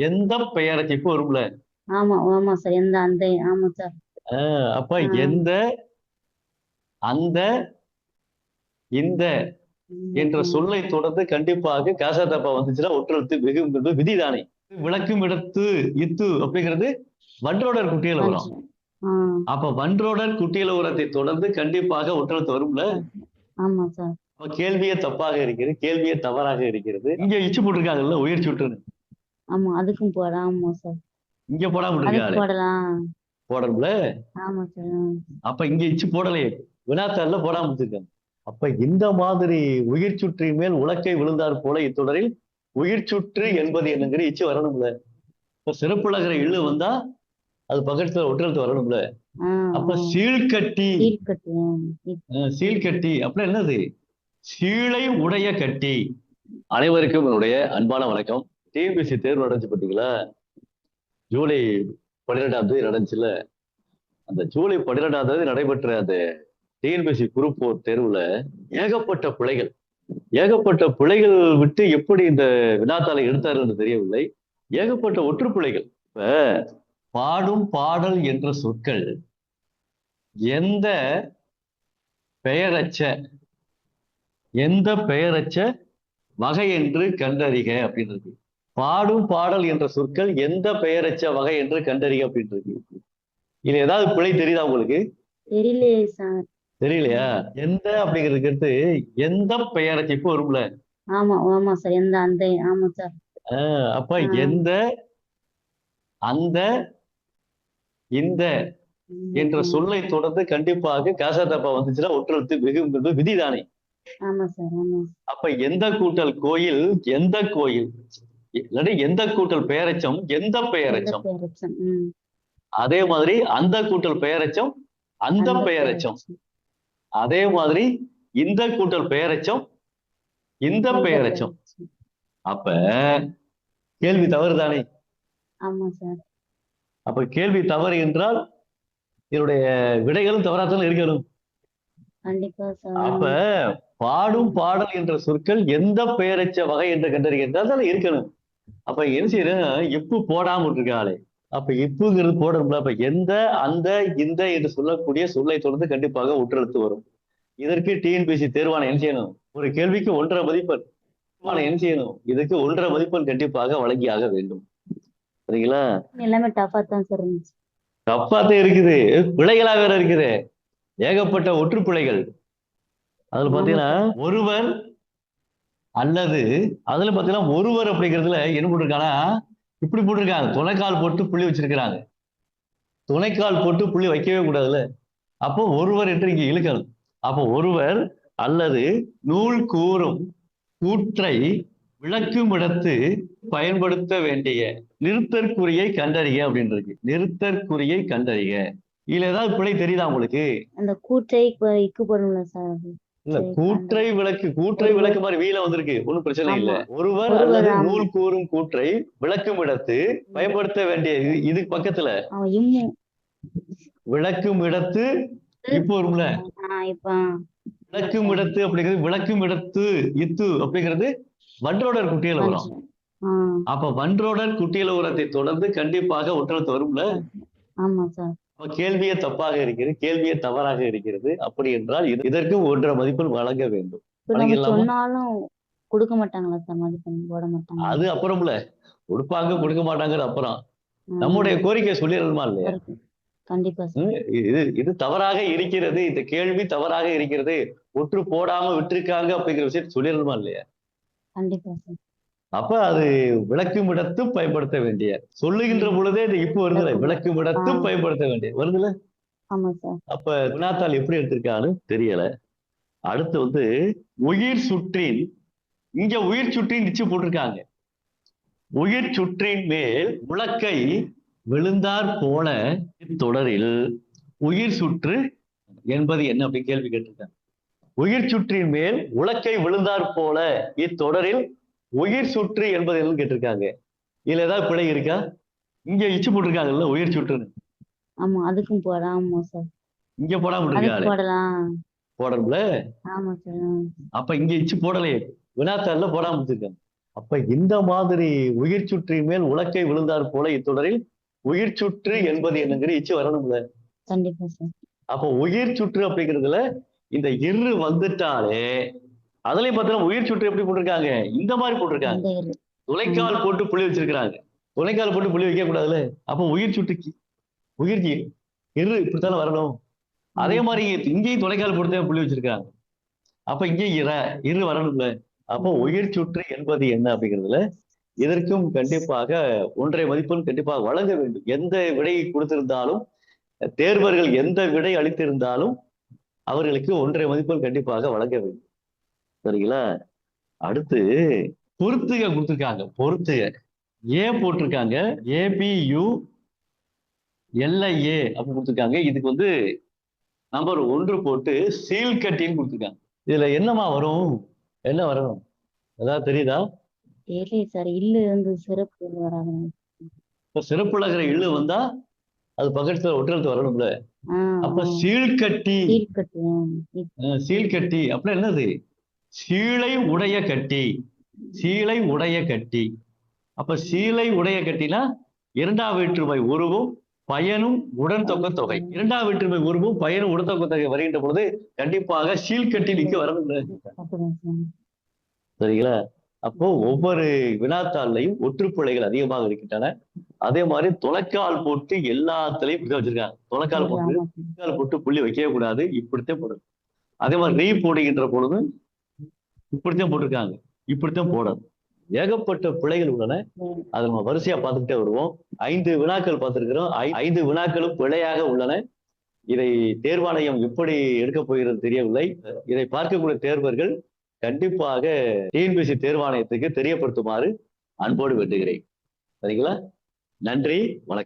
எந்த பெயரச்சு இப்போ வரும்ல? ஆமா ஆமா சார். எந்த அந்த ஆமா சார். அப்ப. எந்த அந்த இந்த என்ற சொல்லை தொடர்ந்து கண்டிப்பாக காசா தப்பா வந்துச்சுன்னா ஒற்றெழுத்து வெகு என்பது விதிதானே. விளக்கும் இடத்து இத்து அப்படிங்கிறது வன்றோடர் குட்டியில வரும். அப்ப வன்றோடர் குட்டியில உரத்தை தொடர்ந்து கண்டிப்பாக ஒற்றெழுத்து வரும்ல? கேள்வியே தப்பாக இருக்கிறது கேள்வியே தவறாக இருக்கிறது. இங்க இச்சு போட்டிருக்காங்கல்ல உயிர் சுட்டுன்னு ஆமா அதுக்கும் போடலாம் ஆமா சார் இங்க போடாம அதுக்கு போடலாம். போடணும்ல? ஆமா சார் அப்ப இங்க இச்சு போடலையே. வினாத்தாள்ல போடாம வச்சிருக்காங்க. அப்ப இந்த மாதிரி உயிர் சுற்றி மேல் உலக்கை விழுந்தார் போல இத்தொடரில் உயிர் சுற்று என்பது என்னங்கிற இச்சு வரணும்ல. இப்ப சிறப்புலகிற இழு வந்தா அது பக்கத்துல ஒற்றெழுத்து வரணும்ல. அப்ப சீழ்கட்டி. சீல் கட்டு அஹ், சீழ்கட்டி. அப்படின்னா என்னது? சீழை உடைய கட்டி. அனைவருக்கும் என்னுடைய அன்பான வணக்கம். டிஎன்பிசி தேர்வு நடந்துச்சு பார்த்தீங்களா ஜூலை பன்னிரெண்டாம் தேதி நடந்துச்சுல. அந்த ஜூலை பன்னிரெண்டாம் தேதி நடைபெற்ற அந்த டிஎன்பிசி குரூப் போர் தேர்வுல ஏகப்பட்ட பிழைகள். ஏகப்பட்ட பிழைகள் விட்டு எப்படி இந்த வினாத்தாளை என்று தெரியவில்லை. ஏகப்பட்ட ஒற்று பிழைகள் இப்ப பாடும் பாடல் என்ற சொற்கள் எந்த பெயரச்ச எந்த பெயரச்ச வகை என்று கண்டறிக அப்படின்னு இருக்கு பாடும் பாடல் என்ற சொற்கள் எந்த பெயரச்ச வகை என்று கண்டறிக அப்படின்னு இருக்கு இது ஏதாவது பிழை தெரியுதா உங்களுக்கு? தெரியலையே சார். தெரியலையா? எந்த அப்படிங்கிறதுக்கு அடுத்து எந்த பெயரச்ச இப்போ வரும்ல. ஆமா ஆமா சார். எந்த அந்த ஆமா சார். அப்ப. எந்த அந்த இந்த என்ற சொல்லை தொடர்ந்து கண்டிப்பாக காசா தப்பா வந்துச்சுன்னா ஒற்றெழுத்து வெகு என்பது விதிதானே. அப்ப எந்த கூட்டல் கோயில் எந்த கோயில்? இல்லாட்டி எந்த கூட்டல் பெயரச்சம் எந்த பெயரச்சம்? அதே மாதிரி அந்த கூட்டல் பெயரச்சம் அந்த பெயரச்சம். அதே மாதிரி இந்த கூட்டல் பெயரச்சம் இந்த பெயரச்சம். அப்ப கேள்வி தவறு தானே அப்ப கேள்வி தவறு என்றால் இதனுடைய விடைகளும் தவறாத்தான் இருக்கணும் அப்ப பாடும் பாடல் என்ற சொற்கள் எந்த பெயரச்ச வகை என்று கண்டறிகின்றால் தானே இருக்கணும். அப்ப என்ன செய்யறேன் இப்பு போடாம விட்டுருக்காளே அப்ப இப்புங்கிறது போடணும்ல அப்ப எந்த அந்த இந்த என்று சொல்லக்கூடிய சொல்லை தொடர்ந்து கண்டிப்பாக ஒற்றெழுத்து வரும். இதற்கு டிஎன்பிசி தேர்வான என்ன செய்யணும்? ஒரு கேள்விக்கு ஒன்றரை மதிப்பெண். என்ன செய்யணும்? இதுக்கு ஒன்றரை மதிப்பெண் கண்டிப்பாக வழங்கியாக வேண்டும். சரிங்களா? எல்லாமே டஃபா தான் சார் இருந்துச்சு. தப்பாத்தான் இருக்குது. பிழைகளா வேற இருக்குது ஏகப்பட்ட ஒற்று பிழைகள் அதுல பாத்தீங்கன்னா ஒருவர் அல்லது அதுல பாத்தீங்கன்னா ஒருவர் அப்படிங்கிறதுல என்ன போட்டிருக்காங்கன்னா இப்படி போட்டிருக்காங்க. துணைக்கால் போட்டு புள்ளி வச்சிருக்கிறாங்க. துணைக்கால் போட்டு புள்ளி வைக்கவே கூடாதுல்ல? அப்போ ஒருவர் என்று இங்க இழுக்கணும் அப்போ ஒருவர் அல்லது நூல் கூறும் கூற்றை விளக்கும் இடத்து பயன்படுத்த வேண்டிய நிறுத்தற்குறியை கண்டறிய அப்படின்றது நிறுத்தற்குறியை கண்டறிக. இதுல ஏதாவது பிழை தெரியுதா உங்களுக்கு? அந்த கூற்றை சார் இல்ல கூற்றை விளக்கு கூற்றை விளக்கு மாதிரி வீல வந்திருக்கு. ஒண்ணும் பிரச்சனை இல்ல. ஒருவர் அல்லது. நூல் கூறும் கூற்றை விளக்கும் இடத்து பயன்படுத்த வேண்டிய இது- இதுக்கு பக்கத்துல. விளக்கும் இடத்து இப்போ வரும்ல. விளக்கும் இடத்து அப்படிங்கிறது விளக்கும் இடத்து இத்து அப்படிங்கிறது வன்றோடர் குட்டியில வரும். அப்ப வன்றோடர் குட்டியில உரத்தை தொடர்ந்து கண்டிப்பாக ஒற்றெழுத்து வரும்ல. ஆமா சார். அப்ப கேள்வியே தப்பாக இருக்கிறது கேள்வியே தவறாக இருக்கிறது. அப்படி என்றால் இது- இதற்கும் ஒன்றரை மதிப்பெண் வழங்க வேண்டும்? சொன்னாலும் கொடுக்க மாட்டாங்களா சார் மதிப்பெண்? போட மாட்டாங்க அது அப்புறம்ல கொடுப்பாங்க கொடுக்க மாட்டாங்கிறது அப்புறம். நம்முடைய கோரிக்கை சொல்லிடணுமா இல்லையா. கண்டிப்பா இது இது தவறாக இருக்கிறது. இந்த கேள்வி தவறாக இருக்கிறது. ஒற்று போடாம விட்டிருக்காங்க அப்படிங்கிற விஷயத்தை சொல்லிடணுமா இல்லையா? கண்டிப்பா சார். அப்ப அது விளக்கும் இடத்து பயன்படுத்த வேண்டிய சொல்லுகின்ற பொழுதே இது இப்போ வருதுல விளக்கும் இடத்து ஆ. பயன்படுத்த வேண்டிய வருதுல? அப்ப வினாத்தாள் எப்படி எடுத்திருக்கான்னு தெரியல. அடுத்து வந்து உயிர் சுற்றின் இங்க உயிர் சுற்றின் நிச்சு போட்டிருக்காங்க. உயிர் சுற்றின் மேல் உலக்கை விழுந்தார் போல இத்தொடரில் உயிர் சுற்று என்பது என்ன அப்படின்னு கேள்வி கேட்டிருக்காங்க. உயிர் சுற்றின் மேல் உலக்கை விழுந்தார் போல இத்தொடரில் உயிர் சுற்று என்பது என்னன்னு கேட்டிருக்காங்க. இதுல ஏதாவது பிழை இருக்கா? இங்க இச்சு போட்டிருக்காங்கல்ல உயிர் சுற்றுன்னு. ஆமா அதுக்கும் போடலாம் ஆமா சார். இங்க போடாம போடலாம். போடணும்ல? ஆமா சார் அப்ப இங்க இச்சு போடலையே. வினாத்தாள்ல போடாம வச்சிருக்காங்க. அப்ப இந்த மாதிரி உயிர் சுற்றி மேல் உலக்கை விழுந்தார் போல இத்தொடரில் உயிர் சுற்று என்பது என்னங்கிற இச்சு வரணும்ல. கண்டிப்பா சார். அப்போ உயிர் சுற்று அப்படிங்கிறதுல இந்த இரு வந்துட்டாலே அதுலயும் பார்த்தீங்கன்னா உயிர் சுற்று எப்படி போட்டிருக்காங்க? இந்த மாதிரி போட்டிருக்காங்க. துளைக்கால் போட்டு புள்ளி வச்சிருக்கிறாங்க. துளைக்கால் போட்டு புள்ளி வைக்க கூடாதுல்ல? அப்போ உயிர் சுட்டுக்கு உயிர் ஜி- இரு இப்படித்தானே வரணும்? அதே மாதிரி இங்கேயும் துளைக்கால் போட்டு தான் புள்ளி வச்சிருக்காங்க அப்ப இங்கேயும் இர இரு வரணும்ல? அப்போ உயிர் சுற்று என்பது என்ன அப்படிங்கிறதுல இதற்கும் கண்டிப்பாக ஒன்றை மதிப்பெண் கண்டிப்பாக வழங்க வேண்டும். எந்த விடை கொடுத்திருந்தாலும் தேர்வர்கள் எந்த விடை அளித்திருந்தாலும் அவர்களுக்கு ஒன்றை மதிப்பெண் கண்டிப்பாக வழங்க வேண்டும். சரிங்களா? அடுத்து பொறுத்துக கொடுத்துருக்காங்க பொறுத்துக ஏன் போட்டிருக்காங்க ஏபியு எல்ஐஏ அப்படி கொடுத்துருக்காங்க. இதுக்கு வந்து நம்பர் ஒன்று போட்டு சீல் கட்டின்னு கொடுத்துருக்காங்க. இதுல என்னமா வரும்? என்ன வரணும் ஏதாவது தெரியுதா? தெரியல சார் இல்லு வந்து சிறப்பு வராது இப்ப சிறப்புலகிற இழு வந்தா அது பக்கத்துல ஒற்றெழுத்து வரணும்ல. அப்ப ஆஹ் சீல் கட்டி. சீல் கட்டு அஹ் சீல் கட்டி. அப்படின்னா என்னது? சீலை உடைய கட்டி சீலை உடைய கட்டி. அப்ப சீலை உடைய கட்டினா இரண்டாம் வேற்றுமை உருவும் பயனும் உடன் தொக்க தொகை. இரண்டாம் வேற்றுமை உருவும் பயனும் உடன் தொக்க தொகை வருகின்ற பொழுது கண்டிப்பாக சீல் கட்டி நிக்க சார் சரிங்களா? அப்போ ஒவ்வொரு வினாத்தாள்லையும் ஒற்றுப்பிழைகள் அதிகமாக இருக்கின்றன. அதே மாதிரி தொலைக்கால் போட்டு எல்லாத்துலயும் இப்படி வச்சிருக்காங்க. தொலைக்கால் போட்டு. தொலைக்கால் போட்டு புள்ளி வைக்கவே கூடாது. இப்படித்தான் போடணும். அதே மாதிரி ரீ போடுகின்ற பொழுது இப்படித்தான் போட்டிருக்காங்க. இப்படித்தான் போடணும். ஏகப்பட்ட பிழைகள் உள்ளன. அதை நம்ம வரிசையா பார்த்துக்கிட்டே வருவோம். ஐந்து வினாக்கள் பார்த்திருக்கிறோம். ஐந்து வினாக்களும் பிழையாக உள்ளன. இதை தேர்வாணையம் எப்படி எடுக்க போகிறது தெரியவில்லை. இதை பார்க்கக்கூடிய தேர்வர்கள் கண்டிப்பாக டிஎன்பிசி தேர்வாணையத்துக்கு தெரியப்படுத்துமாறு அன்போடு வேண்டுகிறேன். சரிங்களா? நன்றி. வணக்கம்.